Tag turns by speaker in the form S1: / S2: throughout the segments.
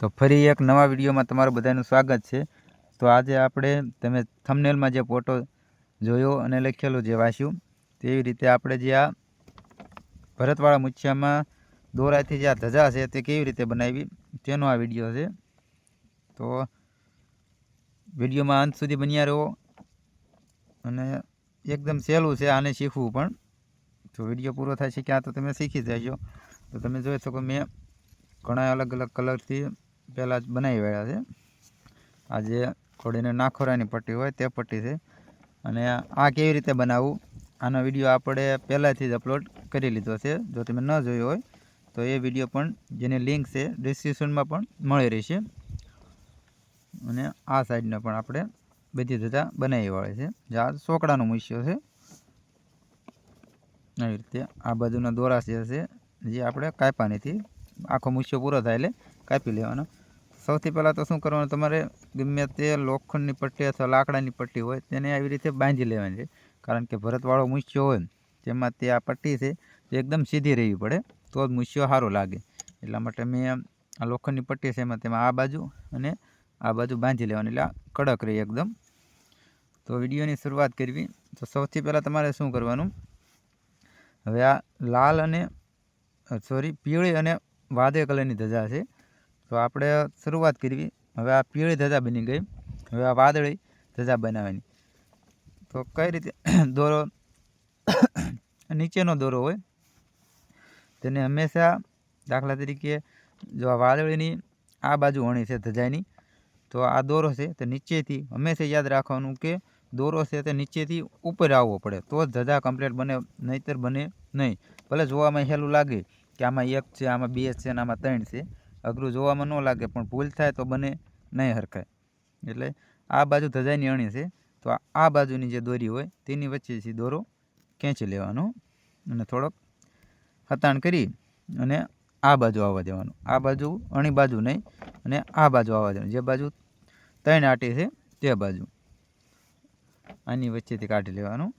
S1: તો ફરી એક નવા વિડીયોમાં તમારું બધાનું સ્વાગત છે. તો આજે આપણે તમે થમનેલમાં જે ફોટો જોયો અને લખેલો જે વાંચ્યું તેવી રીતે આપણે જે આ ભરતવાળા મુછિયામાં દોરાથી જે આ ધજા છે તે કેવી રીતે બનાવી, તેનો આ વીડિયો છે. તો વિડીયોમાં અંત સુધી બન્યા રહો અને એકદમ સહેલું છે, આને શીખવું પણ. જો વીડિયો પૂરો થાય છે ક્યાં તો તમે શીખી જજો. તો તમે જોઈ શકો મેં ઘણા અલગ અલગ કલરથી પહેલાં જ બનાવી વાળ્યા છે. આ જે ઘોડીને નાખોરાની પટ્ટી હોય તે પટ્ટી છે. અને આ કેવી રીતે બનાવવું, આનો વીડિયો આપણે પહેલાંથી જ અપલોડ કરી લીધો છે. જો તમે ન જોયો હોય, તો એ વીડિયો પણ, જેની લિંક છે ડિસ્ક્રિપ્શનમાં પણ મળી રહેશે. અને આ સાઈડને પણ આપણે બધી ધજા બનાવી વાળી છે. જે આ સોકડાનો મૂસ્યો છે. આવી રીતે આ બાજુના દોરા જે છે જે આપણે કાપ્યાનીથી આખો મૂસ્યો પૂરો થાય એટલે કાપી લેવાનો. સૌથી પહેલાં તો શું કરવાનું, તમારે ગમે તે લોખંડની પટ્ટી અથવા લાકડાની પટ્ટી હોય તેને આવી રીતે બાંધી લેવાની છે. કારણ કે ભરતવાળો મૂછ્યો હોય તેમાં તે આ પટ્ટી છે તે એકદમ સીધી રહેવી પડે, તો જ મૂછ્યો સારો લાગે. એટલા માટે મેં આ લોખંડની પટ્ટી છે એમાં તેમાં આ બાજુ અને આ બાજુ બાંધી લેવાની. એટલે આ કડક રહે એકદમ. તો વિડીયોની શરૂઆત કરવી. તો સૌથી પહેલાં તમારે શું કરવાનું, હવે આ લાલ અને સોરી પીળી અને વાદે કલરની ધજા છે. તો આપણે શરૂઆત કરવી. હવે આ પીળી ધજા બની ગઈ. હવે આ વાદળી ધજા બનાવવાની. તો કઈ રીતે દોરો? નીચેનો દોરો હોય. તેને હંમેશા દાખલા તરીકે જો આ વાદળીની આ બાજુ વણી છે ધજાની, તો આ દોરો છે તે નીચેથી હંમેશા યાદ રાખવાનું કે દોરો છે તે નીચેથી ઉપર આવવો પડે. તો જ ધજા કમ્પ્લીટ બને, નહીંતર બને નહીં. ભલે જોવામાં સહેલું લાગે કે આમાં એક છે, આમાં બે છે અને આમાં ત્રણ છે. અઘરું જોવામાં ન લાગે, પણ ભૂલ થાય તો બને નહીં હરખાય. એટલે આ બાજુ ધજાઈની અણી છે, તો આ બાજુની જે દોરી હોય, તેની વચ્ચેથી દોરો ખેંચી લેવાનો અને થોડોક હતાણ કરી અને આ બાજુ આવવા દેવાનું. આ બાજુ અણી બાજુ નહીં, અને આ બાજુ આવવા દેવાનું. જે બાજુ ત્રણ આટી છે, તે બાજુ આની વચ્ચેથી કાઢી લેવાનું.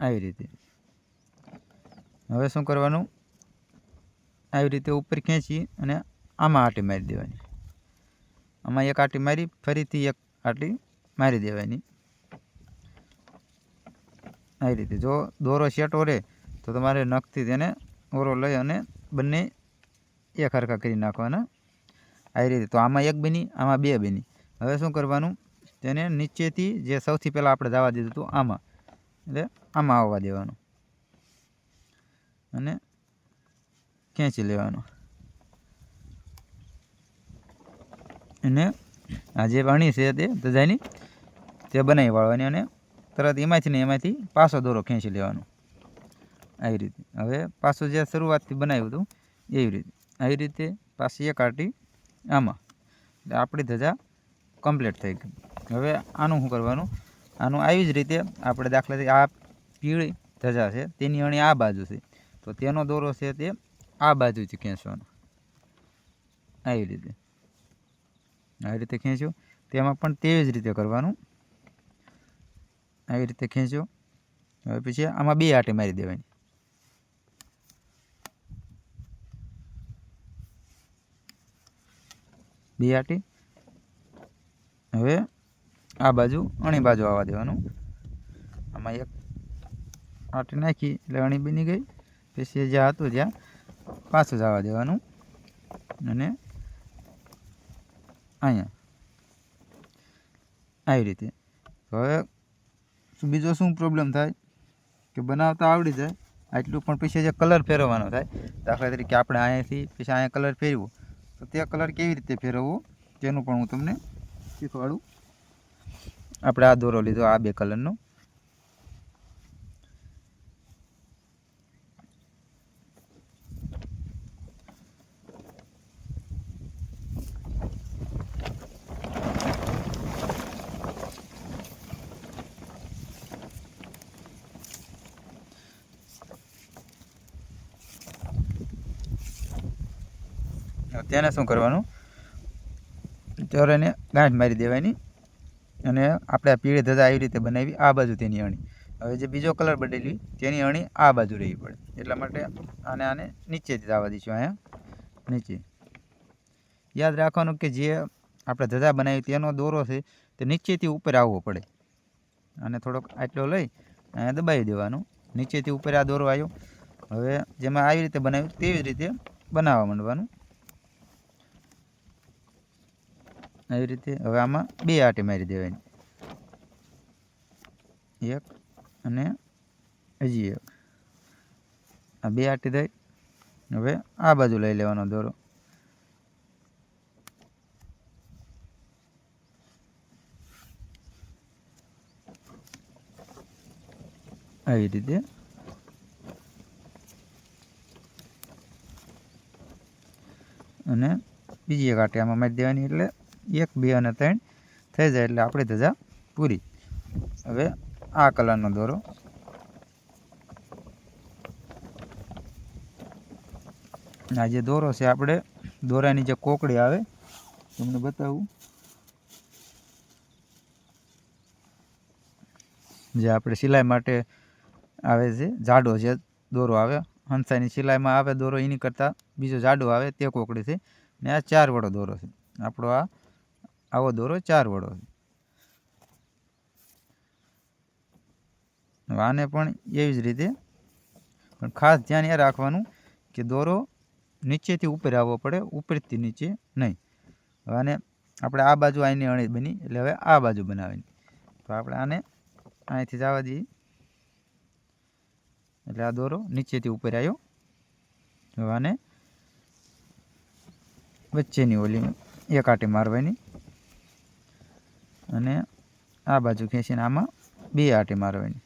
S1: આવી રીતે. હવે શું કરવાનું? આવી રીતે ઉપર ખેંચી અને આમાં આટી મારી દેવાની. આમાં એક આટી મારી, ફરીથી એક આટી મારી દેવાની. આવી રીતે. જો દોરો શેટો રહે તો તમારે નખથી તેને ઓરો લઈ અને બંને એક હરખા કરી નાખવાના. આવી રીતે. તો આમાં એક બની, આમાં બે બની. હવે શું કરવાનું? તેને નીચેથી જે સૌથી પહેલાં આપણે જવા દીધું હતું, આમાં. એટલે આમાં આવવા દેવાનું. અને ખેંચી લેવાનું? અને આ જે અણી છે તે ધજાની તે બનાવી વાળવાની અને તરત એમાંથી ને એમાંથી પાછો દોરો ખેંચી લેવાનો. આવી રીતે. હવે પાછું જે શરૂઆતથી બનાવ્યું હતું, એવી રીતે. આવી રીતે પાછી એક આટી આમાં. આપણી ધજા કમ્પ્લીટ થઈ ગઈ. હવે આનું શું કરવાનું? આનું આવી જ રીતે આપણે દાખલા તરીકે આ પીળી ધજા છે, તેની અણી આ બાજુ છે. તો તેનો દોરો છે તે આ બાજુથી ખેંચવાનું. આવી રીતે. આવી રીતે ખેંચ્યો તેમાં પણ તેવી જ રીતે કરવાનું. આવી રીતે ખેંચ્યો હવે પછી આમાં બે આટે મારી દેવાની. બે આટી. હવે આ બાજુ અણી બાજુ આવવા દેવાનું. આમાં એક આટી નાખી, એટલે અણી બની ગઈ. પછી જ્યાં હતું ત્યાં પાછું જવા દેવાનું. અને અહીંયા. આવી રીતે. હવે બીજો શું પ્રોબ્લેમ થાય? કે બનાવતા આવડી જાય. આટલું પણ પછી જે કલર ફેરવવાનો થાય. દાખલા તરીકે આપણે અહીંયાથી પછી અહીંયા કલર ફેરવો. તો તે કલર કેવી રીતે ફેરવવો? તેનું પણ હું તમને શીખવાડું. આપણે આ દોરો લીધો, આ બે કલરનો તેને શું કરવાનું? ચોરેને ગાંઠ મારી દેવાની અને આપણે પીળી ધજા આવી રીતે બનાવી, આ બાજુ તેની અણી. હવે જે બીજો કલર બદલી તેની અણી આ બાજુ રહેવી પડે. એટલા માટે આને આને નીચેથી આવવા દઈશું અહીંયા. નીચે. યાદ રાખવાનું કે જે આપણે ધજા બનાવી તેનો દોરો છે, તે નીચેથી ઉપર આવવો પડે. અને થોડોક આટલો લઈ અહીંયા દબાવી દેવાનું. નીચેથી ઉપર આ દોરો આવ્યો. હવે જેમાં આવી રીતે બનાવ્યું, તેવી જ રીતે બનાવવા માંડવાનું. આવી રીતે હવે આમાં બે આટી મારી દેવાની એક અને હજી એક આ બે આટી દઈ હવે આ બાજુ લઈ લેવાનો દોરો આવી રીતે અને બીજી એક આટી આમાં મારી દેવાની એટલે એક, બે અને ત્રણ થઈ જાય એટલે આપણી ધજા પૂરી. હવે આ કલરનો દોરો. આ જે દોરો છે આપણે, દોરાની જે કોકડી આવે, તમને બતાવું. જે આપણે સિલાઈ માટે આવે છે, જાડો છે દોરો આવે હંસાની સિલાઈમાં આવે દોરો, એની કરતાં બીજો જાડો આવે તે કોકડી છે. ને આ ચાર વડો દોરો છે. આપણો આ આવો દોરો, ચાર વડો. આને પણ એવી જ રીતે, પણ ખાસ ધ્યાન એ રાખવાનું કે દોરો નીચેથી ઉપર આવવો પડે, ઉપરથી નીચે નહીં. હવે આને આપણે આ બાજુ આની અણી બની, એટલે હવે આ બાજુ બનાવવાની તો આપણે આને અહીંથી જવા દઈએ. એટલે આ દોરો નીચેથી ઉપર આવ્યો. હવે આને વચ્ચેની ઓલી એક આટી મારવાની. અને આ બાજુ ખેંચીને આમાં બે આટી મારવાની.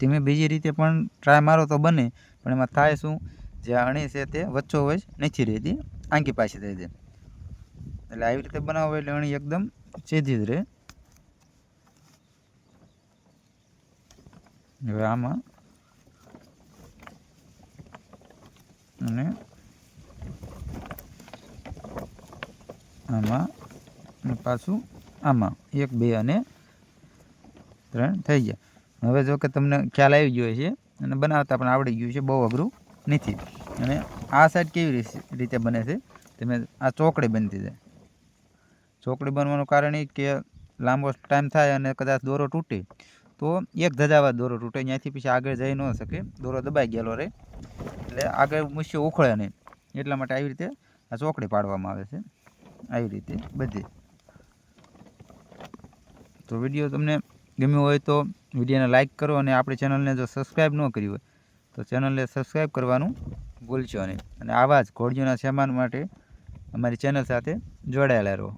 S1: તમે બીજી રીતે પણ ટ્રાય મારો તો બને, પણ એમાં થાય શું? જે અણી છે તે વચ્ચો વચ નથી રહેતી આંકી પાછી થઈ જાય. એટલે આવી રીતે બનાવો એટલે અણી એકદમ સીધી જ રહે. હવે આમાં અને આમાં પાછું આમાં. એક, બે અને ત્રણ થઈ ગયા. હવે જો કે તમને ખ્યાલ આવી ગયો છે અને બનાવતા પણ આવડી ગયું છે, બહુ અઘરું નથી. અને આ સાઈડ કેવી રીત- રીતે બને છે? તમે આ ચોકડી બનતી જાય. ચોકડી બનવાનું કારણ એ કે લાંબો ટાઈમ થાય અને કદાચ દોરો તૂટે, તો એક ધજાવા દોરો તૂટે. ત્યાંથી પછી આગળ જઈ ન શકે. દોરો દબાઈ ગયેલો રહે. એટલે આગળ મૂછ્યો ઉખળે નહીં. એટલા માટે આવી રીતે આ ચોકડી પાડવામાં આવે છે. આવી રીતે બધી. તો વીડિયો તમને ગમ્યો હોય તો વિડીયોને લાઇક કરો અને આપણી ચેનલને જો સબસ્ક્રાઈબ ન કરી હોય, તો ચેનલને સબસ્ક્રાઈબ કરવાનું ભૂલશો નહીં. અને આવા જ ઘોડીઓના સામાન માટે અમારી ચેનલ સાથે જોડાયેલા રહો.